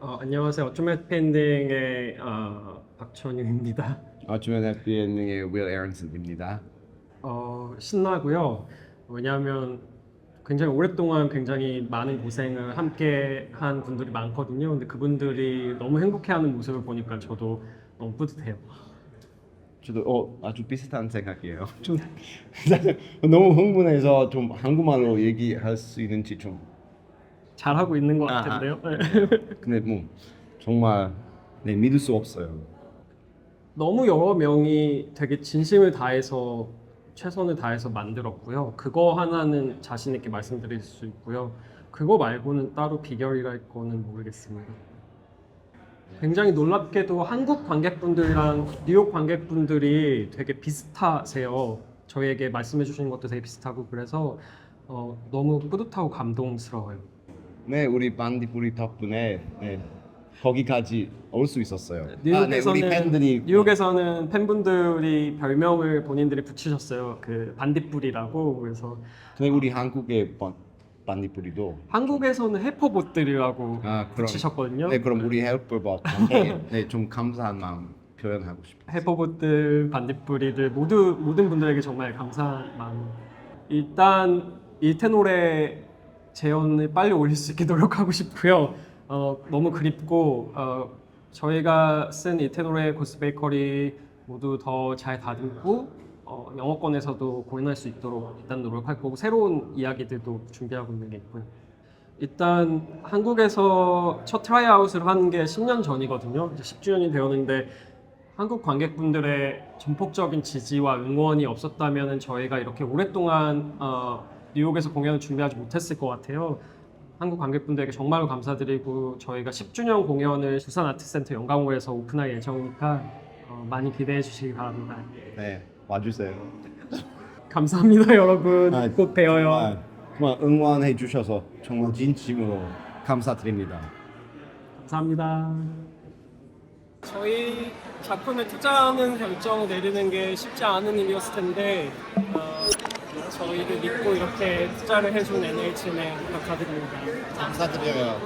어, 안녕하세요. 어쩜 해피엔딩의 어, 박천유입니다. 어쩌면 해피엔딩의 윌 에런슨입니다. 어, 신나고요. 왜냐하면 굉장히 오랫동안 굉장히 많은 고생을 함께 한 분들이 많거든요. 근데 그분들이 너무 행복해하는 모습을 보니까 저도 너무 뿌듯해요. 저도 어, 아주 비슷한 생각이에요. 좀 너무 흥분해서 좀 한국말로 얘기할 수 있는지 좀. 잘 하고 있는 것 아, 아. 같은데요. 근데 뭐 정말 네 믿을 수 없어요. 너무 여러 명이 되게 진심을 다해서 최선을 다해서 만들었고요. 그거 하나는 자신 있게 말씀드릴 수 있고요. 그거 말고는 따로 비결이랄 거는 모르겠습니다. 굉장히 놀랍게도 한국 관객분들이랑 뉴욕 관객분들이 되게 비슷하세요. 저희에게 말씀해 주시는 것도 되게 비슷하고 그래서 어, 너무 뿌듯하고 감동스러워요. 네, 우리 반디뿌리 덕분에 네, 거기까지 올 수 있었어요. 뉴욕에서는 아, 네, 우리 팬들이 뉴욕에서는 팬분들이 별명을 본인들이 붙이셨어요. 그 반딧불이라고 그래서 근데 우리 한국의 반- 반디뿌리도 한국에서는 해퍼봇들이라고 아 그럼 붙이셨거든요. 네 그럼 우리 헬퍼버한테 네, 좀 감사한 마음 표현하고 싶어요. 해퍼봇들, 반딧불이들 모두 모든 분들에게 정말 감사한 마음. 일단 이 테놀의 재연을 빨리 올릴 수 있게 노력하고 싶고요. 어, 너무 그립고 어, 저희가 쓴이 테놀의 고스 베이커리 모두 더 잘 다듬고 어, 영어권에서도 공연할 수 있도록 일단 노력할 거고 새로운 이야기들도 준비하고 있는 게 있고요. 일단 한국에서 첫 트라이아웃을 한 게 10년 전이거든요. 이제 10주년이 되었는데 한국 관객분들의 전폭적인 지지와 응원이 없었다면 저희가 이렇게 오랫동안 어, 뉴욕에서 공연을 준비하지 못했을 것 같아요. 한국 관객분들에게 정말로 감사드리고 저희가 10주년 공연을 부산 아트센터 영광호에서 오픈할 예정이니까 어, 많이 기대해 주시기 바랍니다. 네 와주세요. 감사합니다 여러분. 아, 곧 뵈어요. 정말, 정말 응원해 주셔서 정말 진심으로 감사드립니다. 감사합니다. 저희 작품에 투자하는 결정 내리는 게 쉽지 않은 일이었을 텐데 어, 저희를 믿고 이렇게 투자를 해준 NHN에 감사드립니다. 감사드려요.